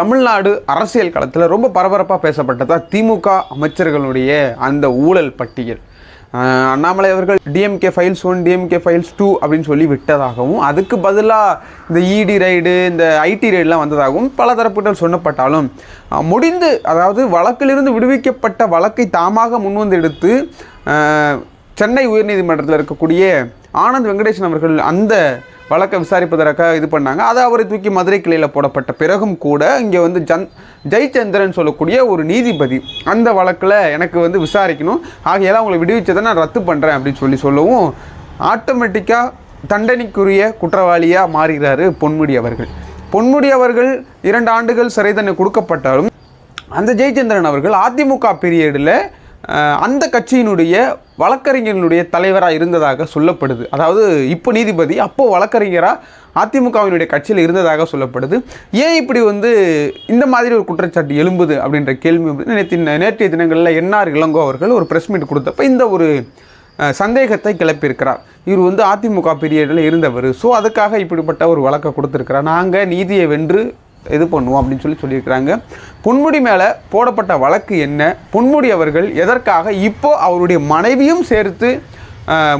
தமிழ்நாடு அரசியல் களத்தில் ரொம்ப பரபரப்பாக பேசப்பட்டதா திமுக அமைச்சர்களுடைய அந்த ஊழல் பட்டியல். அண்ணாமலை அவர்கள் DMK files one DMK files two அப்படின்னு சொல்லி விட்டதாகவும் அதுக்கு பதிலாக இந்த இடி ரைடு இந்த ஐடி ரைடுலாம் வந்ததாகவும் பல தரப்புகள் சொன்னப்பட்டாலும் முடிந்து அதாவது வழக்கிலிருந்து விடுவிக்கப்பட்ட வழக்கை தாமாக முன்வந்து எடுத்து சென்னை உயர்நீதிமன்றத்தில் இருக்கக்கூடிய ஆனந்த் வெங்கடேசன் அவர்கள் அந்த வழக்கை விசாரிப்பதற்காக இது பண்ணாங்க. அதை அவரை தூக்கி மதுரை கிளையில் போடப்பட்ட பிறகும் கூட இங்கே வந்து ஜன் ஜெயச்சந்திரன் சொல்லக்கூடிய ஒரு நீதிபதி அந்த வழக்கில் எனக்கு வந்து விசாரிக்கணும். ஆகையால் அவங்களை விடுவிச்சதை நான் ரத்து பண்ணுறேன் அப்படின்னு சொல்லி சொல்லவும் ஆட்டோமேட்டிக்காக தண்டனைக்குரிய குற்றவாளியாக மாறுகிறாரு பொன்முடி அவர்கள். பொன்முடி அவர்கள் இரண்டு ஆண்டுகள் சிறை தண்டனை கொடுக்கப்பட்டாலும் அந்த ஜெயச்சந்திரன் அவர்கள் அதிமுக பீரியடில் அந்த கட்சியினுடைய வழக்கறிஞர்களுடைய தலைவராக இருந்ததாக சொல்லப்படுது. அதாவது இப்போ நீதிபதி அப்போது வழக்கறிஞராக அதிமுகவினுடைய கட்சியில் இருந்ததாக சொல்லப்படுது. ஏன் இப்படி வந்து இந்த மாதிரி ஒரு குற்றச்சாட்டு எழும்புது அப்படின்ற கேள்வி நேற்று நேற்றைய தினங்களில் என்ஆர் இளங்கோ அவர்கள் ஒரு ப்ரெஸ் மீட் கொடுத்தப்ப இந்த ஒரு சந்தேகத்தை கிளப்பியிருக்கிறார். இவர் வந்து அதிமுக பீரியடில் இருந்தவர். ஸோ அதுக்காக இப்படிப்பட்ட ஒரு வழக்கை கொடுத்துருக்கிறார். நாங்கள் நீதியை வென்று இது பண்ணுவோம் அப்படின்னு சொல்லி சொல்லியிருக்கிறாங்க. பொன்முடி மேலே போடப்பட்ட வழக்கு என்ன? பொன்முடி அவர்கள் எதற்காக இப்போ அவருடைய மனைவியும் சேர்த்து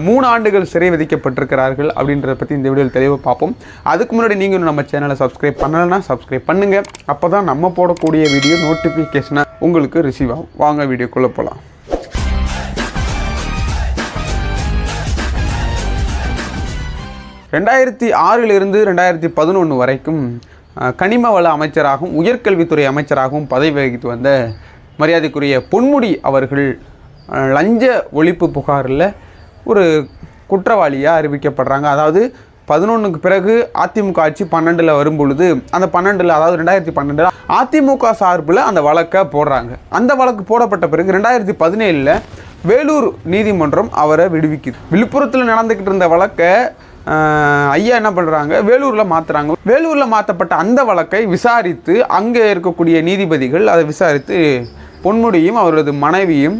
மூணு ஆண்டுகள் சிறை விதிக்கப்பட்டிருக்கிறார்கள் அப்படின்றத பற்றி இந்த வீடியோவில் தெளிவாக பார்ப்போம். அதுக்கு முன்னாடி நீங்கள் இன்னும் நம்ம சேனலை சப்ஸ்கிரைப் பண்ணலைன்னா சப்ஸ்கிரைப் பண்ணுங்கள் அப்போ தான் நம்ம போடக்கூடிய வீடியோ நோட்டிஃபிகேஷனை உங்களுக்கு ரிசீவ் ஆகும். வாங்க வீடியோக்குள்ளே போகலாம் ரெண்டாயிரத்தி ஆறிலிருந்து ரெண்டாயிரத்தி பதினொன்று வரைக்கும் கனிம வள அமைச்சராகவும் உயர்கல்வித்துறை அமைச்சராகவும் பதவி வகித்து வந்த மரியாதைக்குரிய பொன்முடி அவர்கள் லஞ்ச ஒழிப்பு புகாரில் ஒரு குற்றவாளியாக அறிவிக்கப்படுறாங்க. அதாவது பதினொன்றுக்கு பிறகு அதிமுக ஆட்சி பன்னெண்டில் வரும்பொழுது அந்த பன்னெண்டில் அதாவது ரெண்டாயிரத்தி பன்னெண்டில் அதிமுக சார்பில் அந்த வழக்கை போடுறாங்க. அந்த வழக்கு போடப்பட்ட பிறகு ரெண்டாயிரத்தி பதினேழில் வேலூர் நீதிமன்றம் அவரை விடுவிக்குது. விழுப்புரத்தில் நடந்துக்கிட்டு இருந்த வழக்கை ஐயா என்ன பண்ணுறாங்க வேலூரில் மாற்றுறாங்க வேலூரில் மாற்றப்பட்ட அந்த வழக்கை விசாரித்து அங்கே இருக்கக்கூடிய நீதிபதிகள் அதை விசாரித்து பொன்முடியும் அவரது மனைவியும்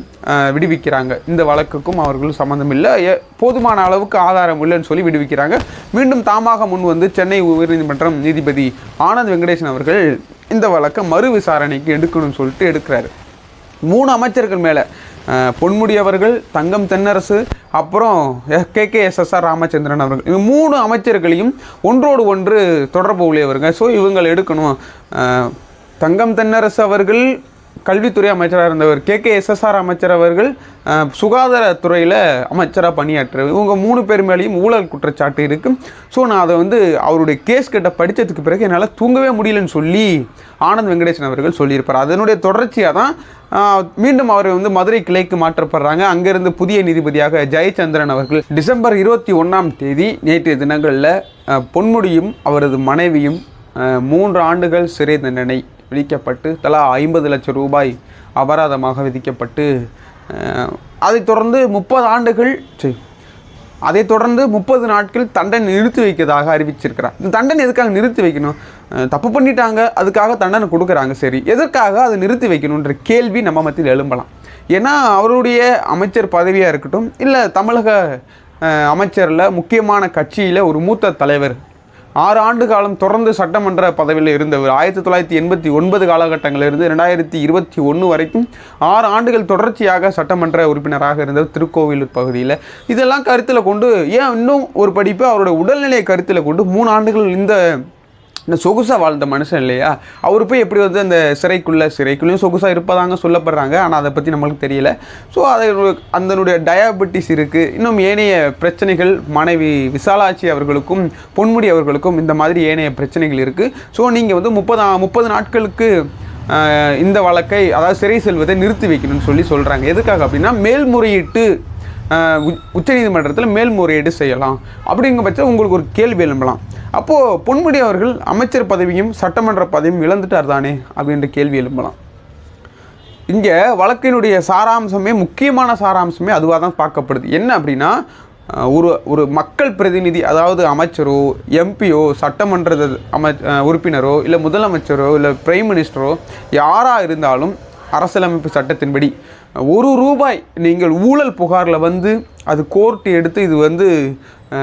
விடுவிக்கிறாங்க. இந்த வழக்குக்கும் அவர்களும் சம்மந்தம் இல்லை. போதுமான அளவுக்கு ஆதாரம் இல்லைன்னு சொல்லி விடுவிக்கிறாங்க. மீண்டும் தாமாக முன் வந்து சென்னை உயர்நீதிமன்றம் நீதிபதி ஆனந்த் வெங்கடேசன் அவர்கள் இந்த வழக்கை மறு விசாரணைக்கு எடுக்கணும்னு சொல்லிட்டு எடுக்கிறாரு. மூணு அமைச்சர்கள் மேலே பொன்முடி அவர்கள் தங்கம் தென்னரசு அப்புறம் கே கே எஸ்எஸ்ஆர் ராமச்சந்திரன் அவர்கள். இவங்க மூணு அமைச்சர்களையும் ஒன்றோடு ஒன்று தொடர்பு உடையவருங்க ஸோ இவங்களை எடுக்கணும். தங்கம் தென்னரசு அவர்கள் கல்வித்துறை அமைச்சராக இருந்தவர். கே கே எஸ்எஸ்ஆர் அமைச்சர் அவர்கள் சுகாதாரத்துறையில் அமைச்சராக பணியாற்றுவர் இவங்க மூணு பேர் மேலேயும் ஊழல் குற்றச்சாட்டு இருக்குது ஸோ நான் அதை வந்து அவருடைய கேஸ் கிட்ட படித்ததுக்கு பிறகு என்னால் தூங்கவே முடியலன்னு சொல்லி ஆனந்த் வெங்கடேசன் அவர்கள் சொல்லியிருப்பார். அதனுடைய தொடர்ச்சியாக தான் மீண்டும் அவர் வந்து மதுரை கிளைக்கு மாற்றப்படுறாங்க. அங்கிருந்து புதிய நீதிபதியாக ஜெயச்சந்திரன் அவர்கள் டிசம்பர் இருபத்தி ஒன்றாம் தேதி நேற்றைய தினங்களில் பொன்முடியும் அவரது மனைவியும் மூன்று ஆண்டுகள் சிறை தண்டனை விதிக்கப்பட்டு தலா ஐம்பது லட்சம் ரூபாய் அபராதமாக விதிக்கப்பட்டு அதைத் தொடர்ந்து முப்பது ஆண்டுகள் சரி அதைத் தொடர்ந்து முப்பது நாட்கள் தண்டனை நிறுத்தி வைக்கிறதாக அறிவிச்சிருக்கிறார். இந்த தண்டனை எதுக்காக நிறுத்தி வைக்கணும்? தப்பு பண்ணிட்டாங்க அதுக்காக தண்டனை கொடுக்குறாங்க சரி. எதற்காக அதை நிறுத்தி வைக்கணுன்ற கேள்வி நம்ம மத்தியில் எழும்பலாம். ஏன்னா அவருடைய அமைச்சர் பதவியாக இருக்கட்டும் இல்லை தமிழக அமைச்சரில் முக்கியமான கட்சியில் ஒரு மூத்த தலைவர் ஆறு ஆண்டு காலம் தொடர்ந்து சட்டமன்ற பதவியில் இருந்தவர். ஆயிரத்தி தொள்ளாயிரத்தி எண்பத்தி ஒன்பது காலகட்டங்களிலிருந்து ரெண்டாயிரத்தி இருபத்தி ஒன்று வரைக்கும் ஆறு ஆண்டுகள் தொடர்ச்சியாக சட்டமன்ற உறுப்பினராக இருந்தவர் திருக்கோவிலூர் பகுதியில். இதெல்லாம் கருத்தில் கொண்டு ஏன் இன்னும் ஒரு படிப்பு அவரோட உடல்நிலையை கருத்தில் கொண்டு மூணு ஆண்டுகள் இந்த இந்த சொகுசாக வாழ்ந்த மனுஷன் இல்லையா? அவர் போய் எப்படி வந்து அந்த சிறைக்குள்ளே சிறைக்குள்ளேயும் சொகுசாக இருப்பதாங்க சொல்லப்படுறாங்க. ஆனால் அதை பற்றி நம்மளுக்கு தெரியல. ஸோ அதை அதனுடைய டயாபெட்டிஸ் இருக்குது இன்னும் ஏனைய பிரச்சனைகள் மனைவி விசாலாட்சி அவர்களுக்கும் பொன்முடி அவர்களுக்கும் இந்த மாதிரி ஏனைய பிரச்சனைகள் இருக்குது ஸோ நீங்கள் வந்து முப்பது முப்பது நாட்களுக்கு இந்த வழக்கை அதாவது சிறை செல்வதை நிறுத்தி வைக்கணும்னு சொல்லி சொல்கிறாங்க எதுக்காக அப்படின்னா மேல்முறையீட்டு உச்சநீதிமன்றத்தில் மேல்முறையீடு செய்யலாம். அப்படிங்கிற பட்சம் உங்களுக்கு ஒரு கேள்வி எழும்பலாம். அப்போது பொன்முடி அவர்கள் அமைச்சர் பதவியும் சட்டமன்ற பதவியும் இழந்துட்டார் தானே அப்படின்ற கேள்வி எழும்பலாம். இங்கே வழக்கினுடைய சாராம்சமே முக்கியமான சாராம்சமே அதுவாக தான் பார்க்கப்படுது. என்ன அப்படின்னா ஒரு ஒரு மக்கள் பிரதிநிதி அதாவது அமைச்சரோ எம்பியோ சட்டமன்ற அமை உறுப்பினரோ இல்லை முதலமைச்சரோ இல்லை பிரைம் மினிஸ்டரோ யாராக இருந்தாலும் அரசியலமைப்பு சட்டத்தின்படி ஒரு ரூபாய் நீங்கள் ஊழல் புகாரில் வந்து அது கோர்ட்டு எடுத்து இது வந்து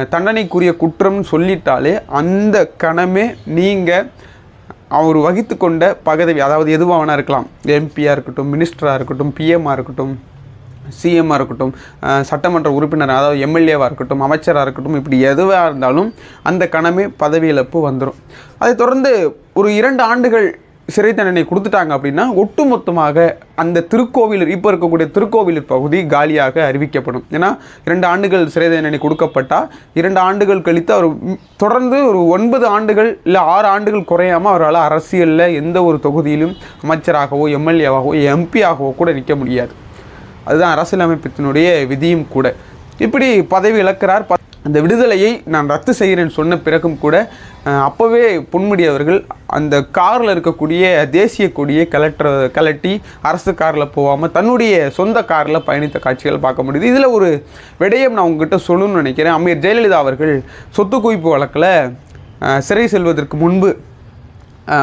தண்டனைக்குரிய குற்றம்னு சொல்லிட்டாலே அந்த கணமே நீங்கள் அவர் வகித்து கொண்ட பதவி அதாவது எதுவாக வேணா இருக்கலாம் எம்பியாக இருக்கட்டும் மினிஸ்டராக இருக்கட்டும் பிஎம்மாக இருக்கட்டும் சிஎம்மாக இருக்கட்டும் சட்டமன்ற உறுப்பினர் அதாவது எம்எல்ஏவாக இருக்கட்டும் அமைச்சராக இருக்கட்டும் இப்படி எதுவாக இருந்தாலும் அந்த கணமே பதவி இழப்பு வந்துடும் அதை தொடர்ந்து ஒரு இரண்டு ஆண்டுகள் சிறை தண்டனை கொடுத்துட்டாங்க அப்படின்னா ஒட்டுமொத்தமாக அந்த திருக்கோவிலூர் இப்போ இருக்கக்கூடிய திருக்கோவிலூர் பகுதி காலியாக அறிவிக்கப்படும். ஏன்னா இரண்டு ஆண்டுகள் சிறை தண்டனை கொடுக்கப்பட்டால் இரண்டு ஆண்டுகள் கழித்து அவர் தொடர்ந்து ஒரு ஒன்பது ஆண்டுகள் இல்லை ஆறு ஆண்டுகள் குறையாமல் அவரால் அரசியலில் எந்த ஒரு தொகுதியிலும் அமைச்சராகவோ எம்எல்ஏவாகவோ எம்பியாகவோ கூட நிற்க முடியாது. அதுதான் அரசியலமைப்பத்தினுடைய விதியும் கூட. இப்படி பதவி இழக்கிறார் ப- அந்த விடுதலையை நான் ரத்து செய்கிறேன் சொன்ன பிறகும் கூட அப்போவே பொன்முடி அவர்கள் அந்த காரில் இருக்கக்கூடிய தேசிய கொடியை கலட்டுற கலட்டி அரசு காரில் போகாமல் தன்னுடைய சொந்த காரில் பயணித்த காட்சிகள் பார்க்க முடியுது. இதில் ஒரு விடயம் நான் உங்ககிட்ட சொல்லணும்னு நினைக்கிறேன். அமீர் ஜெயலலிதா அவர்கள் சொத்து குவிப்பு வழக்கில் சிறை செல்வதற்கு முன்பு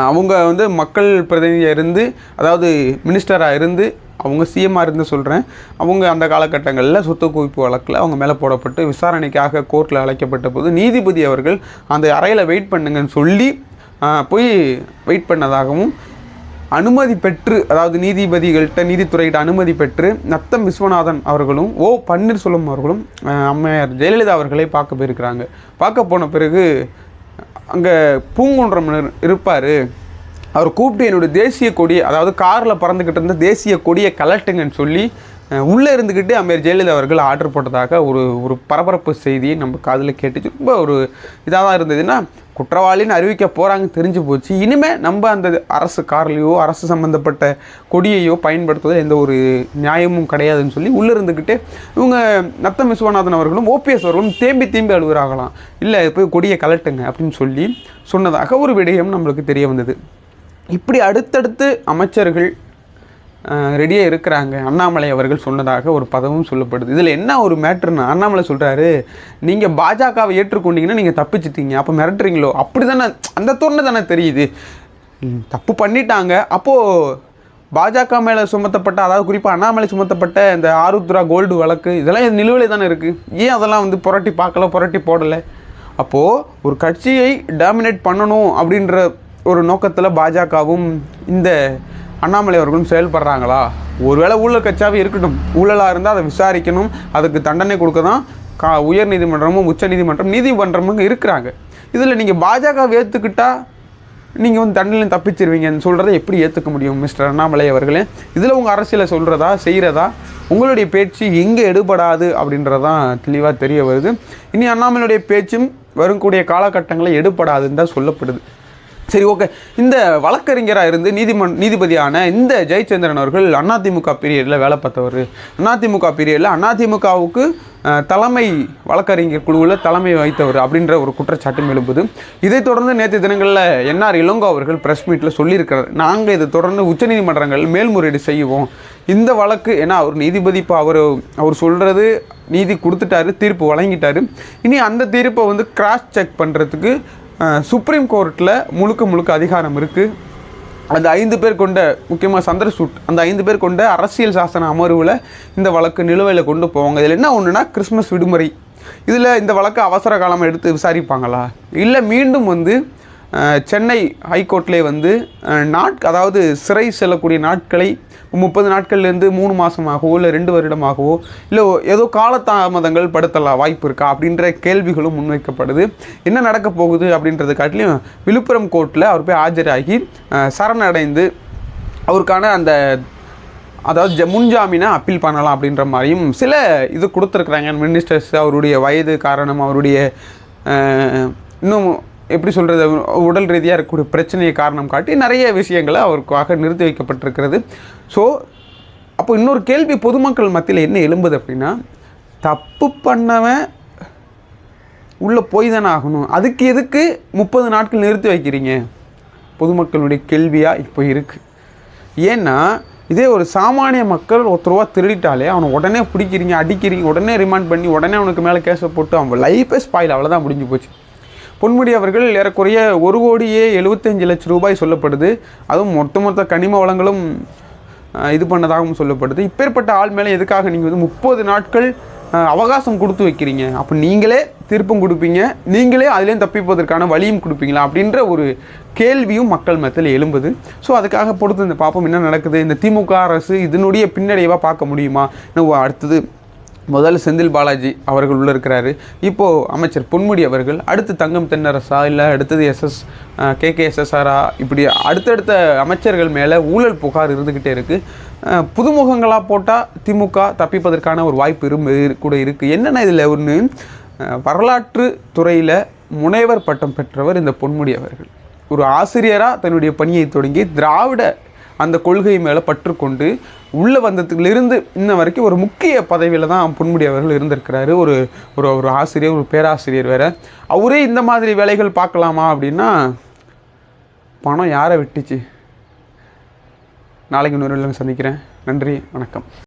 அவங்க வந்து மக்கள் பிரதிநிதியாக இருந்து அதாவது மினிஸ்டராக இருந்து அவங்க சிஎம்மாக இருந்து சொல்கிறேன் அவங்க அந்த காலகட்டங்களில் சொத்து குவிப்பு வழக்கில் அவங்க மேலே போடப்பட்டு விசாரணைக்காக கோர்ட்டில் அழைக்கப்பட்ட போது நீதிபதி அவர்கள் அந்த அறையில் வெயிட் பண்ணுங்கன்னு சொல்லி போய் வெயிட் பண்ணதாகவும் அனுமதி பெற்று அதாவது நீதிபதிகள்கிட்ட நீதித்துறையிட்ட அனுமதி பெற்று நத்தம் விஸ்வநாதன் அவர்களும் ஓ பன்னீர்செல்வம் அவர்களும் அம்மையார் ஜெயலலிதா அவர்களை பார்க்க போயிருக்கிறாங்க. பார்க்க போன பிறகு அங்கே பூங்குன்றம் இருப்பார். அவர் கூப்பிட்டு என்னுடைய தேசிய கொடி அதாவது காரில் பறந்துக்கிட்டு இருந்த தேசிய கொடியை கலட்டுங்கன்னு சொல்லி உள்ளே இருந்துக்கிட்டு அமீர் ஜெயலலிதா அவர்கள் ஆர்டர் போட்டதாக ஒரு ஒரு பரபரப்பு செய்தியை நம்ம காதில் கேட்டுச்சு. ரொம்ப ஒரு இதாக தான் இருந்ததுன்னா குற்றவாளின்னு அறிவிக்க போகிறாங்க தெரிஞ்சு போச்சு. இனிமேல் நம்ம அந்த அரசு கார்லேயோ அரசு சம்மந்தப்பட்ட கொடியையோ பயன்படுத்துவதில் எந்த ஒரு நியாயமும் கிடையாதுன்னு சொல்லி உள்ளே இருந்துக்கிட்டு இவங்க நத்தம் விஸ்வநாதன் அவர்களும் ஓபிஎஸ் அவர்களும் தேம்பி தேம்பி அழுகுறாங்களாம். இல்லை போய் கொடியை கலட்டுங்க அப்படின்னு சொல்லி சொன்னதாக ஒரு விடயம் நம்மளுக்கு தெரிய வந்தது. இப்படி அடுத்தடுத்து அமைச்சர்கள் ரெடியாக இருக்கிறாங்க. அண்ணாமலை அவர்கள் சொன்னதாக ஒரு பதவும் சொல்லப்படுது. இதில் என்ன ஒரு மேட்ருன்னு அண்ணாமலை சொல்கிறாரு நீங்கள் பாஜகவை ஏற்றுக்கொண்டீங்கன்னா நீங்கள் தப்பிச்சிட்டீங்க. அப்போ மிரட்டுறீங்களோ? அப்படி தானே அந்த தோணு தானே தெரியுது. தப்பு பண்ணிட்டாங்க. அப்போது பாஜக மேலே சுமத்தப்பட்ட அதாவது குறிப்பாக அண்ணாமலை சுமத்தப்பட்ட இந்த ஆருத்ரா கோல்டு வழக்கு இதெல்லாம் நிலுவையில் தானே இருக்குது ஏன் அதெல்லாம் வந்து புரட்டி பார்க்கல புரட்டி போடலை? அப்போது ஒரு கட்சியை டாமினேட் பண்ணணும் அப்படின்ற ஒரு நோக்கத்தில் பாஜகவும் இந்த அண்ணாமலை அவர்களும் செயல்படுறாங்களா? ஒருவேளை ஊழல் கட்சியாகவே இருக்கட்டும். ஊழலாக இருந்தால் அதை விசாரிக்கணும். அதுக்கு தண்டனை கொடுக்க தான் கா உயர் நீதிமன்றமும் உச்ச நீதிமன்றம் நீதிமன்றமும் இருக்கிறாங்க. இதில் நீங்கள் பாஜக ஏற்றுக்கிட்டால் நீங்கள் வந்து தண்டனை தப்பிச்சிருவீங்கன்னு சொல்கிறத எப்படி ஏற்றுக்க முடியும் மிஸ்டர் அண்ணாமலை அவர்களே? இதில் உங்கள் அரசியலை சொல்கிறதா செய்கிறதா உங்களுடைய பேச்சு எங்கே எடுபடாது அப்படின்றதான் தெளிவாக தெரிய வருது. இனி அண்ணாமலையுடைய பேச்சும் வரக்கூடிய காலகட்டங்களில் எடுபடாதுன்னு தான் சொல்லப்படுது. சரி ஓகே இந்த வழக்கறிஞராக இருந்து நீதிமன் நீதிபதியான இந்த ஜெயச்சந்திரன் அவர்கள் அதிமுக பீரியடில் வேலை பார்த்தவர். அதிமுக பீரியடில் அதிமுகவுக்கு தலைமை வழக்கறிஞர் குழுவில் தலைமை வைத்தவர் அப்படின்ற ஒரு குற்றச்சாட்டும் எழும்புது. இதைத் தொடர்ந்து நேற்று தினங்களில் என்ஆர் இளங்கோ அவர்கள் ப்ரெஸ் மீட்டில் சொல்லியிருக்கிறார். நாங்கள் இதை தொடர்ந்து உச்சநீதிமன்றங்கள் மேல்முறையீடு செய்வோம். இந்த வழக்கு ஏன்னா அவர் நீதிபதி இப்போ அவர் அவர் சொல்கிறது நீதி கொடுத்துட்டாரு தீர்ப்பு வழங்கிட்டாரு. இனி அந்த தீர்ப்பை வந்து கிராஸ் செக் பண்ணுறதுக்கு சுப்ரீம் கோர்ட்டில் முழுக்க முழுக்க அதிகாரம் இருக்குது அந்த ஐந்து பேர் கொண்ட முக்கியமாக சந்திரசூட் அந்த ஐந்து பேர் கொண்ட அரசியல் சாசன அமர்வில் இந்த வழக்கு நிலுவையில் கொண்டு போவாங்க. இதில் என்ன ஒன்றுனா கிறிஸ்மஸ் விடுமுறை. இதில் இந்த வழக்கு அவசர காலம் எடுத்து விசாரிப்பாங்களா? இல்லை மீண்டும் வந்து சென்னை ஹைகோர்ட்லேயே வந்து நாட் அதாவது சிறை செல்லக்கூடிய நாட்களை முப்பது நாட்கள்லேருந்து மூணு மாதமாகவோ இல்லை ரெண்டு வருடமாகவோ இல்லை ஏதோ காலதாமதங்கள் படுத்தலாம் வாய்ப்பு இருக்கா அப்படின்ற கேள்விகளும் முன்வைக்கப்படுது. என்ன நடக்க போகுது அப்படின்றது காட்டிலையும் விழுப்புரம் கோர்ட்டில் அவர் போய் ஆஜராகி சரணடைந்து அவருக்கான அந்த அதாவது ஜ முன்ஜாமீனை அப்பீல் பண்ணலாம் அப்படின்ற மாதிரியும் சில இது கொடுத்துருக்குறாங்க. மினிஸ்டர்ஸ் அவருடைய வயது காரணம் அவருடைய இன்னும் எப்படி சொல்கிறது உடல் ரீதியாக இருக்கக்கூடிய பிரச்சனையை காரணம் காட்டி நிறைய விஷயங்களை அவருக்காக நிறுத்தி வைக்கப்பட்டிருக்கிறது. ஸோ அப்போ இன்னொரு கேள்வி பொதுமக்கள் மத்தியில் என்ன எழும்புது அப்படின்னா தப்பு பண்ணவன் உள்ளே போய் தானே ஆகணும். அதுக்கு எதுக்கு முப்பது நாட்கள் நிறுத்தி வைக்கிறீங்க? பொதுமக்களுடைய கேள்வியாக இப்போ இருக்குது ஏன்னா இதே ஒரு சாமானிய மக்கள் ஒருத்தருவா திருடிட்டாலே அவனை உடனே பிடிக்கிறீங்க அடிக்கிறீங்க உடனே ரிமாண்ட் பண்ணி உடனே அவனுக்கு மேலே கேஸை போட்டு அவன் லைஃபே ஸ்பாயில் அவ்வளோதான் முடிஞ்சு போச்சு. பொன்முடி அவர்கள் ஏறக்குறைய ஒரு கோடியே எழுபத்தஞ்சு லட்சம் ரூபாய் சொல்லப்படுது. அதுவும் மொத்த மொத்த கனிம வளங்களும் இது பண்ணதாகவும் சொல்லப்படுது. இப்பேற்பட்ட ஆள் மேலே எதுக்காக நீங்கள் வந்து முப்பது நாட்கள் அவகாசம் கொடுத்து வைக்கிறீங்க? அப்போ நீங்களே திருப்பம் கொடுப்பீங்க. நீங்களே அதுலேயும் தப்பிப்பதற்கான வழியும் கொடுப்பீங்களா? அப்படின்ற ஒரு கேள்வியும் மக்கள் மத்தியில் எழும்புது. ஸோ அதுக்காக பொறுத்து இந்த பார்ப்போம் என்ன நடக்குது? இந்த திமுக அரசு இதனுடைய பின்னடைவாக பார்க்க முடியுமா? இன்னும் அடுத்தது முதல்ல செந்தில் பாலாஜி அவர்கள் உள்ளே இருக்கிறாரு. இப்போது அமைச்சர் பொன்முடி அவர்கள் அடுத்து தங்கம் தென்னரசா இல்லை அடுத்தது எஸ்எஸ் கே கே எஸ்எஸ்ஆரா இப்படி அடுத்தடுத்த அமைச்சர்கள் மேலே ஊழல் புகார் இருந்துக்கிட்டே இருக்குது புதுமுகங்களாக போட்டால் திமுக தப்பிப்பதற்கான ஒரு வாய்ப்பு இரு- கூட இருக்குது என்னென்ன இதில் ஒன்று வரலாற்று துறையில் முனைவர் பட்டம் பெற்றவர் இந்த பொன்முடி அவர்கள். ஒரு ஆசிரியராக தன்னுடைய பணியை தொடங்கி திராவிட அந்த கொள்கை மேலே பற்றுக்கொண்டு உள்ளே வந்ததுலேருந்து இன்ன வரைக்கும் ஒரு முக்கிய பதவியில் தான் பொன்முடி அவர்கள் இருந்திருக்கிறாரு. ஒரு ஒரு ஒரு ஆசிரியர் ஒரு பேராசிரியர் வேறு. அவரே இந்த மாதிரி வேலைகள் பார்க்கலாமா அப்படின்னா பணம் யாரை விட்டுச்சு? நாளைக்கு இன்னொரு சந்திக்கிறேன். நன்றி வணக்கம்.